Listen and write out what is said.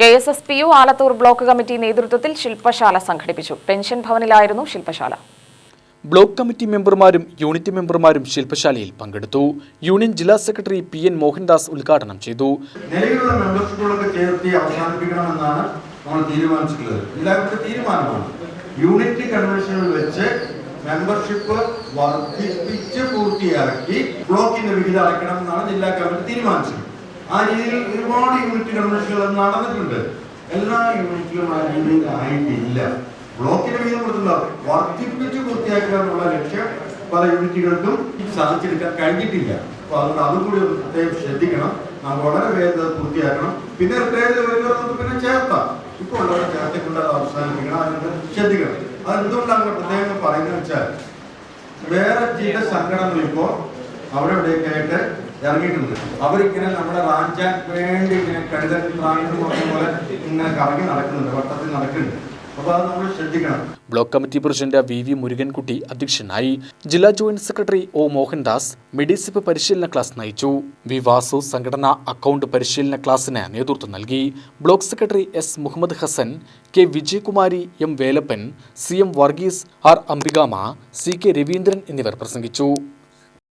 K S S P U Alathur block committee നേതൃത്വത്തിൽ ശില്പശാല സംഘടിപ്പിച്ചു. പെൻഷൻ ഭവനിലായിരുന്നു ശില്പശാല. ബ്ലോക്ക് കമ്മിറ്റി മെമ്പർമാരും യൂണിറ്റ് മെമ്പർമാരും ശില്പശാലയിൽ പങ്കെടുത്തു. യൂണിയൻ ജില്ലാ സെക്രട്ടറി പി എൻ മോഹൻദാസ് ഉദ്ഘാടനം ചെയ്തു. നിലവിലുള്ള മെമ്പർഷിപ്പുകളൊക്കെ ചേർത്തി അവസാനിപ്പിക്കണമെന്നാണ് നമ്മൾ തീരുമാനിച്ചിട്ടുള്ളത്. എല്ലാവരുടെ തീരുമാനമാണ്. യൂണിറ്റ് കൺവെൻഷനിൽ വെച്ച് മെമ്പർഷിപ്പ് വർദ്ധിപ്പിച്ച് പൂർത്തിയാക്കി ബ്ലോക്കിന്റെ വിഹിതം അടയ്ക്കണമെന്നാണ് ജില്ലാ കമ്മിറ്റി തീരുമാനിച്ചത്. ആ രീതിയിൽ ഒരുപാട് യൂണിറ്റ് കൺവെൻഷനുകൾ നടന്നിട്ടുണ്ട്. എല്ലാ യൂണിറ്റിലും ആ രീതിയിൽ ആയിട്ടില്ല. ബ്ലോക്കിന്റെ വീതം കൊടുത്തുള്ള വർദ്ധിപ്പിച്ച് പൂർത്തിയാക്കുക എന്നുള്ള ലക്ഷ്യം പല യൂണിറ്റുകൾക്കും സാധിച്ചെടുക്കാൻ കഴിഞ്ഞിട്ടില്ല. അപ്പൊ അതുകൊണ്ട് അതും കൂടി പ്രത്യേകം ശ്രദ്ധിക്കണം. നാം വളരെ വേഗം പൂർത്തിയാക്കണം. പിന്നെ റിട്ടയർ ചെയ്ത് വരുന്നവർ നമുക്ക് പിന്നെ ചേർത്താം ഇപ്പോൾ ഉള്ളവരെ ചേർത്തിക്കൊണ്ട് അത് അവസാനിപ്പിക്കണം അതിന് ശ്രദ്ധിക്കണം. അതെന്തുകൊണ്ടാണ് പ്രത്യേകം പറയുന്നത് വെച്ചാൽ വേറെ ചില സംഘടനകൾ ഇപ്പോ അവിടെ ഇവിടെയൊക്കെ ആയിട്ട് ഇറങ്ങിയിട്ടുണ്ട്. അവരിങ്ങനെ നമ്മുടെ റാഞ്ചാൻ വേണ്ടി ഇങ്ങനെ കഴുതൽ പ്രാണികൾ പോലെ ഇങ്ങനെ കറങ്ങി നടക്കുന്നുണ്ട്. വട്ടത്തിൽ നടക്കുന്നുണ്ട്. Block committee president V V Murukankutty അധ്യക്ഷനായി ജില്ലാ joint secretary O Mohandas Medisep പരിശീലന ക്ലാസ് നയിച്ചു. വി വാസു സംഘടനാ അക്കൗണ്ട് പരിശീലന ക്ലാസ്സിന് നേതൃത്വം നൽകി. Block secretary S Muhammad Hassan K Vijayakumari M Velappan C M Varghese R അംബികാമ C K Raveendran എന്നിവർ പ്രസംഗിച്ചു.